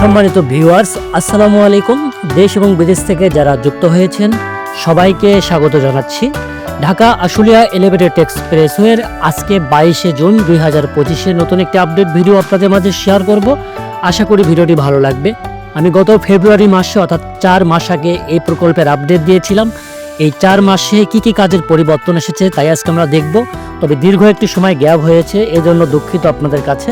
সম্মানিত ভিউয়ার্স আসসালামু আলাইকুম। দেশ এবং বিদেশ থেকে যারা যুক্ত হয়েছেন, সবাইকে স্বাগত জানাচ্ছি। ঢাকা আশুলিয়া এলিভেটেড এক্সপ্রেসওয়ের আজকে বাইশে জুন দুই হাজার পঁচিশে নতুন একটি আপডেট ভিডিও আপনাদের মাঝে শেয়ার করব। আশা করি ভিডিওটি ভালো লাগবে। আমি গত ফেব্রুয়ারি মাসে, অর্থাৎ চার মাস আগে, এই প্রকল্পের আপডেট দিয়েছিলাম। এই চার মাসে কি কি কাজের পরিবর্তন এসেছে তাই আজকে আমরা দেখব। তবে দীর্ঘ একটি সময় গ্যাপ হয়েছে, এজন্য দুঃখিত আপনাদের কাছে।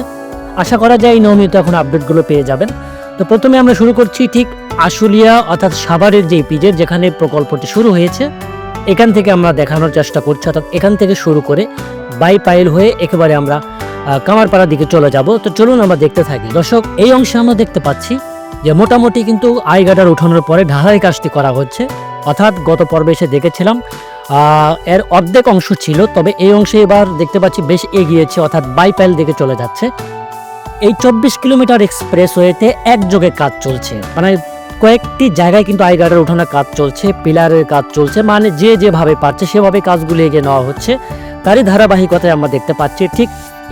আশা করা যায় নিয়মিত এখন আপডেটগুলো পেয়ে যাবেন। তো প্রথমে আমরা শুরু করছি ঠিক আশুলিয়া, অর্থাৎ সাভারের যে পিজের যেখানে প্রকল্পটি শুরু হয়েছে, এখান থেকে আমরা দেখানোর চেষ্টা করছি, অর্থাৎ এখান থেকে শুরু করে বাই পাইল হয়ে একেবারে আমরা কামারপাড়ার দিকে চলে যাব। তো চলুন আমরা দেখতে থাকি। দর্শক, এই অংশে আমরা দেখতে পাচ্ছি যে মোটামুটি কিন্তু আইগাডার উঠানোর পরে ঢালাই কাজটি করা হচ্ছে। অর্থাৎ গত পর্বে এসে দেখেছিলাম এর অর্ধেক অংশ ছিল, তবে এই অংশে এবার দেখতে পাচ্ছি বেশ এগিয়েছে, অর্থাৎ বাইপাইল দিকে চলে যাচ্ছে। এই চব্বিশ কিলোমিটার এক্সপ্রেস এক্সপ্রেসওয়েতে একযোগে কাজ চলছে। মানে কয়েকটি জায়গায় কিন্তু আইগার্ডের উঠানোর কাজ চলছে, পিলারের কাজ চলছে মানে যে যেভাবে পারছে সেভাবে কাজগুলি এগিয়ে নেওয়া হচ্ছে। তারই ধারাবাহিকতায় আমরা দেখতে পাচ্ছি, ঠিক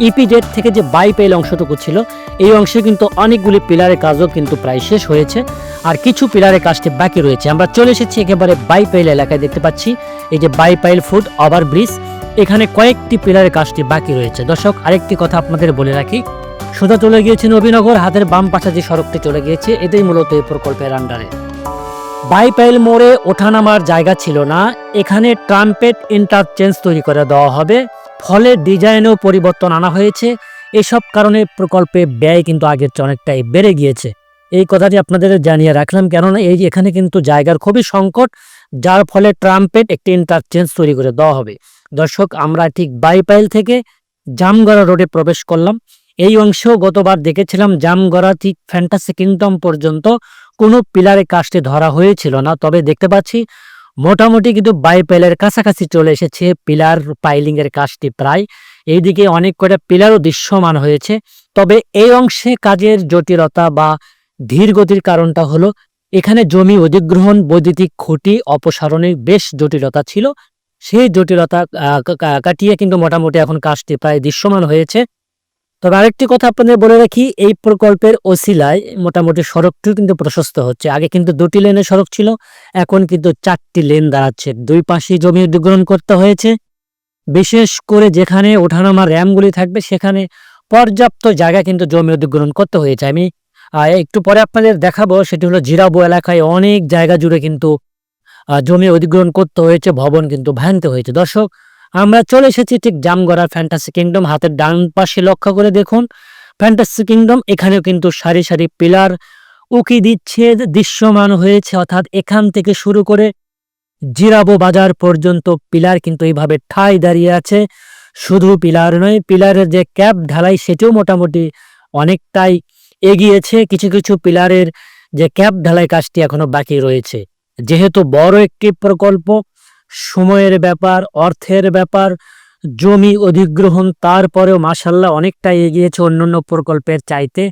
ইপিজেড থেকে যে বাইপেল অংশটুকু ছিল, এই অংশে কিন্তু অনেকগুলি পিলারের কাজও কিন্তু প্রায় শেষ হয়েছে। আর কিছু পিলারের কাজটি বাকি রয়েছে। আমরা চলে এসেছি একেবারে বাইপাইল এলাকায় দেখতে পাচ্ছি, এই যে বাইপাইল ফুট ওভার ব্রিজ এখানে কয়েকটি পিলারের কাজটি বাকি রয়েছে। দর্শক, আরেকটি কথা আপনাদের বলে রাখি সোজা চলে গিয়েছে নবীনগর হাতের বাম পাশে যে সড়কটি চলে গিয়েছে, এটাই মূলত এই প্রকল্পের আন্ডারে। বাইপাইল মোড়ে ওঠানামার জায়গা ছিল না। এখানে ট্রাম্পেট ইন্টারচেঞ্জ তৈরি করে দেওয়া হবে। ফলে ডিজাইনেও পরিবর্তন আনা হয়েছে। এসব কারণে প্রকল্পে ব্যয় কিন্তু আগের চেয়ে অনেকটাই বেড়ে গিয়েছে। এই কথাটি আপনাদের জানিয়ে রাখলাম, কেননা এই এখানে কিন্তু জায়গার খুবই সংকট, যার ফলে ট্রাম্পেট একটি ইন্টারচেঞ্জ তৈরি করে দেওয়া হবে। দর্শক, আমরা ঠিক বাইপাইল থেকে জামগড়া রোডে প্রবেশ করলাম। এই অংশ গতবার দেখেছিলাম জামগড়া ঠিক ফ্যান্টাসি কিংডম পর্যন্ত কোনো পিলারে কাজটি ধরা হয়েছিল না, তবে দেখতে পাচ্ছি মোটামুটি কিন্তু বাইপেলের কাছাকাছি চলে এসেছে পিলার পাইলিং এর কাজটি প্রায়। এইদিকে অনেক কটা পিলারও দৃশ্যমান হয়েছে, তবে এই অংশে কাজের জটিলতা বা ধীর গতির কারণটা হলো এখানে জমি অধিগ্রহণ, বৈদ্যুতিক খুঁটি, অপসারণের বেশ জটিলতা ছিল। সেই জটিলতা কাটিয়ে কিন্তু মোটামুটি এখন কাজটি প্রায় দৃশ্যমান হয়েছে। তবে আরেকটি কথা আপনাদের বলে রাখি, এই প্রকল্পের ওসিলায় মোটামুটি সড়কটিও কিন্তু প্রশস্ত হচ্ছে। আগে কিন্তু দুটি লেনের সড়ক ছিল, এখন কিন্তু চারটি লেন দাঁড়াচ্ছে। দুই পাশে জমি অধিগ্রহণ করতে হয়েছে। বিশেষ করে যেখানে ওঠানামা র্যামগুলি থাকবে, সেখানে পর্যাপ্ত জায়গা কিন্তু জমি অধিগ্রহণ করতে হয়েছে। আমি একটু পরে আপনাদের দেখাবো, সেটি হলো জিরাবো এলাকায় অনেক জায়গা জুড়ে কিন্তু জমি অধিগ্রহণ করতে হয়েছে, ভবন কিন্তু ভাঙতে হয়েছে। দর্শক আমরা চলে এসেছি ঠিক জামগড়া ফ্যান্টাসি কিংডম হাতের ডান পাশে লক্ষ্য করে দেখুন। ফ্যান্টাসি কিংডম এখানেও কিন্তু সারি সারি পিলার উকি দিচ্ছে, দৃশ্যমান হয়েছে, অর্থাৎ এখান থেকে শুরু করে জিরাবো বাজার পর্যন্ত পিলার কিন্তু এইভাবে ঠাই দাঁড়িয়ে আছে। শুধু পিলার নয় পিলারের যে ক্যাপ ঢালাই সেটিও মোটামুটি অনেকটাই এগিয়েছে। কিছু কিছু পিলারের যে ক্যাপ ঢালাই কাজটি এখনও বাকি রয়েছে। যেহেতু বড় একটি প্রকল্প সময়ের ব্যাপার, অর্থের ব্যাপার, জমি অধিগ্রহণ, তারপরেও মাসাল্লাহ অনেকটাই এগিয়েছে অন্যান্য প্রকল্পের চাইতে।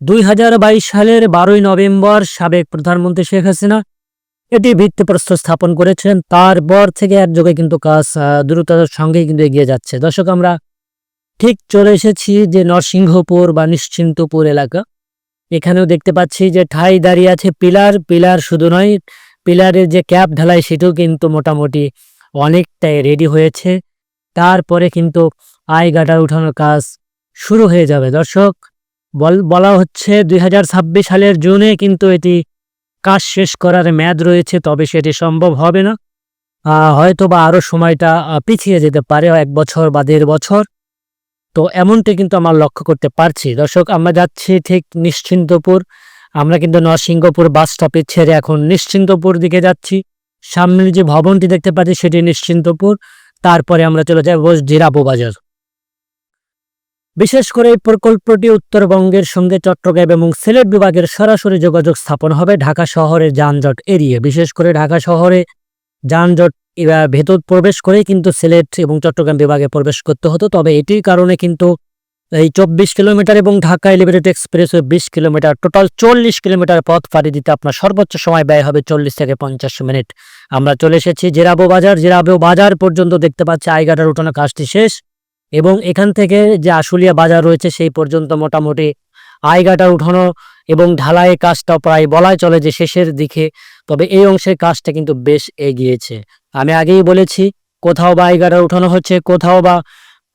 দুই হাজার বাইশ সালের বারোই নভেম্বর সাবেক প্রধানমন্ত্রী শেখ হাসিনা এটি ভিত্তিপ্রস্তর স্থাপন করেছেন। তারপর থেকে এক যোগে কিন্তু কাজ দ্রুততার সঙ্গেই কিন্তু এগিয়ে যাচ্ছে। দর্শক, আমরা ঠিক চলে এসেছি যে নরসিংহপুর বা নিশ্চিন্তপুর এলাকা। এখানেও দেখতে পাচ্ছি যে ঠাই দাঁড়িয়ে আছে পিলার। পিলার শুধু নয় পিলারের যে ক্যাপ ঢালাই সেটাও কিন্তু মোটামুটি অনেকটাই রেডি হয়েছে। তারপরে কিন্তু আই গাটার উঠানোর কাজ শুরু হয়ে যাবে। দর্শক, বল, বলা হচ্ছে দুই হাজার ছাব্বিশ সালের জুনে কিন্তু এটি কাজ শেষ করার মেয়াদ রয়েছে, তবে সেটি সম্ভব হবে না। হয়তো বা আরও সময়টা পিছিয়ে যেতে পারে, এক বছর বা দেড় বছর। তো এমনটি কিন্তু আমরা লক্ষ্য করতে পারছি। দর্শক, আমরা যাচ্ছি ঠিক নিশ্চিন্তপুর। আমরা কিন্তু নরসিংহপুর বাস স্টপেজ ছেড়ে এখন নিশ্চিন্তপুর দিকে যাচ্ছি। সামনের যে ভবনটি দেখতে পাচ্ছি, সেটি নিশ্চিন্তপুর। তারপরে আমরা চলে যাব জিরাবো বাজার। বিশেষ করে এই প্রকল্পটি উত্তরবঙ্গের সঙ্গে চট্টগ্রাম এবং সিলেট বিভাগের সরাসরি যোগাযোগ স্থাপন হবে ঢাকা শহরের যানজট এড়িয়ে। বিশেষ করে ঢাকা শহরে যানজট ভেতর প্রবেশ করে কিন্তু সিলেট এবং চট্টগ্রাম বিভাগে প্রবেশ করতে হতো। তবে এটির কারণে কিন্তু এই চব্বিশ কিলোমিটার এবং ঢাকা এলিভেটেড এক্সপ্রেস বিশ কিলোমিটার। টোটাল চল্লিশ কিলোমিটার পথ পাড়ি দিতে আপনার সর্বোচ্চ সময় ব্যয় হবে চল্লিশ থেকে পঞ্চাশ মিনিট। আমরা চলে এসেছি জেরাবো বাজার। জেরাবো বাজার পর্যন্ত দেখতে পাচ্ছি আইগাটার উঠানো কাজটি শেষ এবং এখান থেকে যে আশুলিয়া বাজার রয়েছে সেই পর্যন্ত মোটামুটি আইগাটার উঠানো এবং ঢালাই কাজটা প্রায় বলাই চলে যে শেষের দিকে। তবে এই অংশের কাজটা কিন্তু বেশ এগিয়েছে। আমি আগেই বলেছি, কোথাও বা এগারো উঠানো হচ্ছে, কোথাও বা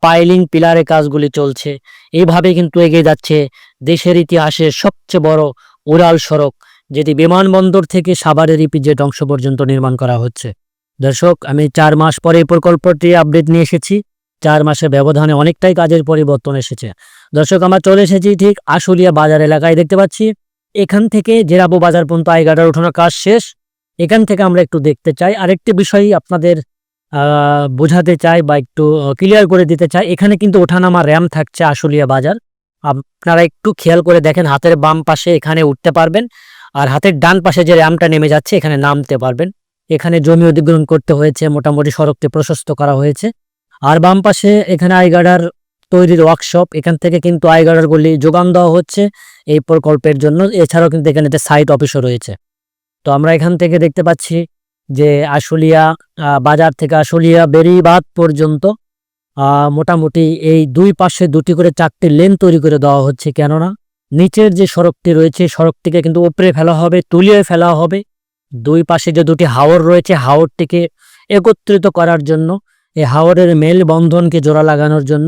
পাইলিং পিলারে কাজগুলি চলছে। এইভাবে কিন্তু এগিয়ে যাচ্ছে দেশের ইতিহাসে সবচেয়ে বড় উড়াল সড়ক, যেটি বিমানবন্দর থেকে সাভারের ইপিজেড অংশ পর্যন্ত নির্মাণ করা হচ্ছে। দর্শক, আমি চার মাস পরে এই প্রকল্পটি আপডেট নিয়ে এসেছি। চার মাসের ব্যবধানে অনেকটাই কাজের পরিবর্তন এসেছে। দর্শক, আমরা চলে এসেছি ঠিক আশুলিয়া বাজার এলাকায় দেখতে পাচ্ছি। এখান থেকে জেরাবো বাজার পর্যন্ত আইগাডার উঠানোর কাজ শেষ। এখান থেকে আমরা একটু দেখতে চাই। আরেকটি বিষয় আপনাদের বোঝাতে চাই বা একটু ক্লিয়ার করে দিতে চাই, এখানে কিন্তু ওঠানামা র্যাম থাকছে আশুলিয়া বাজার। আপনারা একটু খেয়াল করে দেখেন, হাতের বাম পাশে এখানে উঠতে পারবেন, আর হাতের ডান পাশে যে র্যামটা নেমে যাচ্ছে, এখানে নামতে পারবেন। এখানে জমি অধিগ্রহণ করতে হয়েছে, মোটামুটি সড়কটি প্রশস্ত করা হয়েছে। আর বাম পাশে এখানে আইগাডার তৈরির ওয়ার্কশপ এখান থেকে কিন্তু আইগাডারগুলি যোগান দেওয়া হচ্ছে এই প্রকল্পের জন্য। এছাড়াও কিন্তু এখানে সাইট অফিসও রয়েছে। তো আমরা এখান থেকে দেখতে পাচ্ছি যে আশুলিয়া বাজার থেকে আশুলিয়া বেরিবাদ পর্যন্ত মোটামুটি এই দুই পাশে দুটি করে চারটি লেন তৈরি করে দেওয়া হচ্ছে। কেননা নিচের যে সড়কটি রয়েছে, সড়কটিকে কিন্তু উপরে ফেলা হবে, তুলিয়ে ফেলা হবে। দুই পাশে যে দুটি হাওর রয়েছে, হাওরটিকে একত্রিত করার জন্য, এই হাওরের মেল বন্ধনকে জোড়া লাগানোর জন্য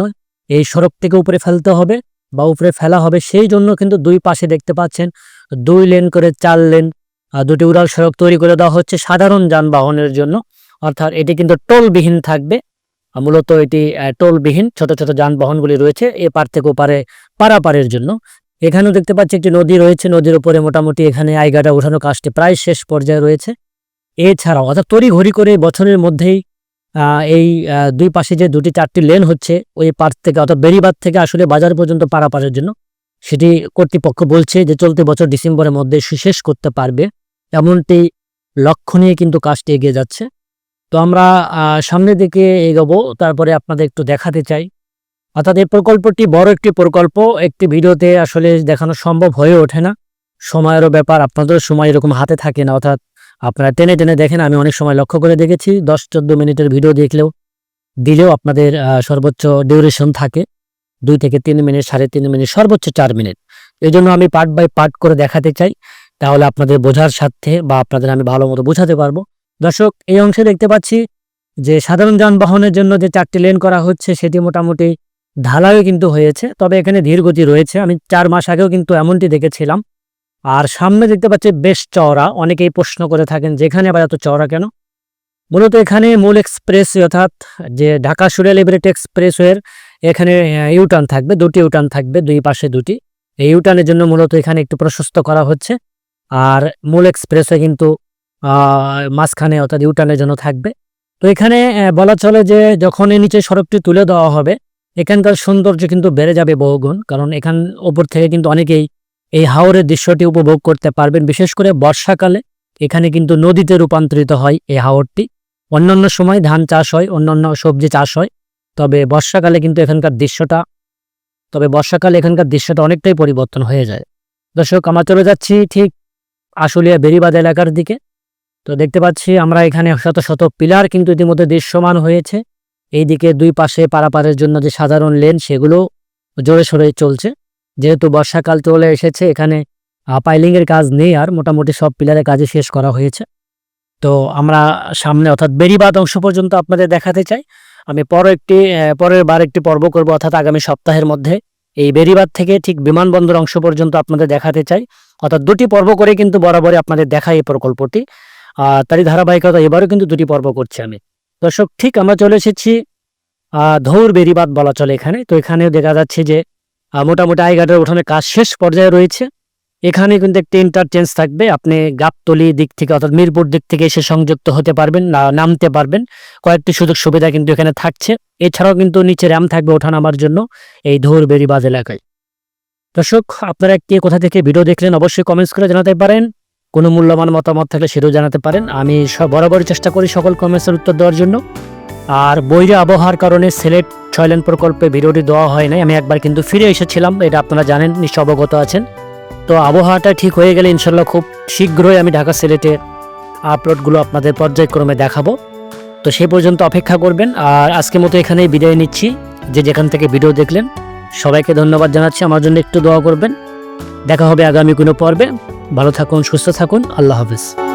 এই সড়কটিকে উপরে ফেলতে হবে বা উপরে ফেলা হবে। সেই জন্য কিন্তু দুই পাশে দেখতে পাচ্ছেন, দুই লেন করে চার লেন দুটি উড়াল সড়ক তৈরি করে দেওয়া হচ্ছে সাধারণ যানবাহনের জন্য। অর্থাৎ এটি কিন্তু টোলবিহীন থাকবে। মূলত এটি টোলবিহীন, ছোট ছোট যানবাহনগুলি রয়েছে এ পার থেকে ওপারে পারাপারের জন্য। এখানেও দেখতে পাচ্ছি একটি নদী রয়েছে। নদীর উপরে মোটামুটি এখানে আইগাটা উঠানোর কাজটি প্রায় শেষ পর্যায়ে রয়েছে। এছাড়াও, অর্থাৎ তড়ি ঘড়ি করে বছরের মধ্যেই এই দুই পাশে যে দুটি চারটি লেন হচ্ছে, ওই পার থেকে, অর্থাৎ বেরিবাদ থেকে আসলে বাজার পর্যন্ত পারাপারের জন্য, সেটি কর্তৃপক্ষ বলছে যে চলতি বছর ডিসেম্বরের মধ্যে শেষ করতে পারবে। এমনটি লক্ষ্য নিয়ে কিন্তু কাজটি এগিয়ে যাচ্ছে। তো আমরা সামনের দিকে এগোবো, তারপরে আপনাদের একটু দেখাতে চাই। অর্থাৎ এই প্রকল্পটি বড় একটি প্রকল্প, একটি ভিডিওতে আসলে দেখানো সম্ভব হয়ে ওঠে না। সময়েরও ব্যাপার, আপনাদেরও সময় এরকম হাতে থাকে না। অর্থাৎ আপনারা টেনে টেনে দেখেন, আমি অনেক সময় লক্ষ্য করে দেখেছি দশ চোদ্দ মিনিটের ভিডিও দেখলেও, দিলেও আপনাদের সর্বোচ্চ ডিউরেশন থাকে। দুই থেকে তিন মিনিট, সাড়ে তিন মিনিট, সর্বোচ্চ চার মিনিট। এই জন্য আমি পার্ট বাই পার্ট করে দেখাতে চাই। তাহলে আপনাদের বোঝার সাথে বা আপনাদের আমি ভালো মতো বোঝাতে পারব। দর্শক, এই অংশে দেখতে পাচ্ছি যে সাধারণ যানবাহনের জন্য যে চারটি লেন করা হচ্ছে, সেটি মোটামুটি ঢালাইও কিন্তু হয়েছে, তবে এখানে ধীর গতি রয়েছে। আমি চার মাস আগেও কিন্তু এমনটি দেখেছিলাম। আর সামনে দেখতে পাচ্ছি বেশ চওড়া, অনেকেই প্রশ্ন করে থাকেন, যেখানে আবার এত চওড়া কেন? মূলত এখানে মূল এক্সপ্রেস, অর্থাৎ যে ঢাকা সুরিয়া লিবারেট এক্সপ্রেসওয়ের এখানে ইউটার্ন থাকবে, দুটি ইউটার্ন থাকবে, দুই পাশে দুটি। এই ইউটার্নের জন্য মূলত এখানে একটু প্রশস্ত করা হচ্ছে। আর মূল এক্সপ্রেসে কিন্তু মাঝখানে অর্থাৎ ইউটার্নের জন্য থাকবে। তো এখানে বলা চলে যে যখন এই নিচে সড়কটি তুলে দেওয়া হবে, এখানকার সৌন্দর্য কিন্তু বেড়ে যাবে বহুগুণ, কারণ এখান ওপর থেকে কিন্তু অনেকেই এই হাওরের দৃশ্যটি উপভোগ করতে পারবেন, বিশেষ করে বর্ষাকালে। এখানে কিন্তু নদীতে রূপান্তরিত হয় এই হাওরটি। অন্যান্য সময় ধান চাষ হয়, অন্যান্য সবজি চাষ হয়, তবে বর্ষাকালে কিন্তু এখানকার দৃশ্যটা, তবে বর্ষাকালে এখানকার দৃশ্যটা অনেকটাই পরিবর্তন হয়ে যায়। দর্শক, আমরা চলে যাচ্ছি ঠিক আশুলিয়া বেরিবাদ এলাকার দিকে। তো দেখতে পাচ্ছি আমরা এখানে শত শত পিলার কিন্তু ইতিমধ্যে দৃশ্যমান হয়েছে। এইদিকে দুই পাশে পারাপারের জন্য যে সাধারণ লেন, সেগুলো জোরে সোরে চলছে। যেহেতু বর্ষাকাল চলে এসেছে, এখানে পাইলিংয়ের কাজ নেই আর, মোটামুটি সব পিলারের কাজে শেষ করা হয়েছে। তো আমরা সামনে, অর্থাৎ বেরিবাদ অংশ পর্যন্ত আপনাদের দেখাতে চাই। আমি পর একটি পরের বার একটি পর্ব করব, অর্থাৎ আগামী সপ্তাহের মধ্যে। এই বেরিবাদ থেকে ঠিক বিমানবন্দর অংশ পর্যন্ত আপনাদের দেখাতে চাই। অর্থাৎ দুটি পর্ব করে কিন্তু বরাবরই আপনাদের দেখা এই প্রকল্পটি। তারই ধারাবাহিকতা এবারও কিন্তু দুটি পর্ব করছি আমি। দর্শক, ঠিক আমরা চলে এসেছি ধৌর বেরিবাদ বলা চলে এখানে। তো এখানেও দেখা যাচ্ছে যে মোটামুটি আইগাটের উঠানে কাজ শেষ পর্যায়ে রয়েছে। এখানে কিন্তু একটি ইন্টারচেঞ্জ থাকবে। আপনি গাবতলি দিক থেকে অর্থাৎ মিরপুর দিক থেকে এসে সংযুক্ত হতে পারবেন নামতে পারবেন। কয়েকটি সুযোগ সুবিধা কিন্তু এখানে থাকছে। এছাড়াও কিন্তু নিচে র্যাম থাকবে ওঠানামার জন্য এই ধৌর বেরিবাদ এলাকায়। দর্শক, আপনারা কে কোথা থেকে ভিডিও দেখলেন অবশ্যই কমেন্টস করে জানাতে পারেন। কোনো মূল্যবান মতামত থাকলে সেটাও জানাতে পারেন। আমি সব বরাবরই চেষ্টা করি সকল কমেন্টসের উত্তর দেওয়ার জন্য। আর বৈরে আবহাওয়ার কারণে সিলেট ছয়লেন প্রকল্পে ভিডিওটি দেওয়া হয় নাই। আমি একবার কিন্তু ফিরে এসেছিলাম, এটা আপনারা জানেন, নিশ্চয় অবগত আছেন। তো আবহাওয়াটা ঠিক হয়ে গেলে ইনশাল্লাহ খুব শীঘ্রই আমি ঢাকা সিলেটে আপলোডগুলো আপনাদের পর্যায়ক্রমে দেখাবো। তো সেই পর্যন্ত অপেক্ষা করবেন, আর আজকে মতো এখানেই বিদায় নিচ্ছি। যে যেখান থেকে ভিডিও দেখলেন, সবাইকে ধন্যবাদ জানাচ্ছি, আমার জন্য একটু দোয়া করবেন। দেখা হবে আগামী কোনো পর্বে। ভালো থাকুন, সুস্থ থাকুন, আল্লাহ হাফিজ।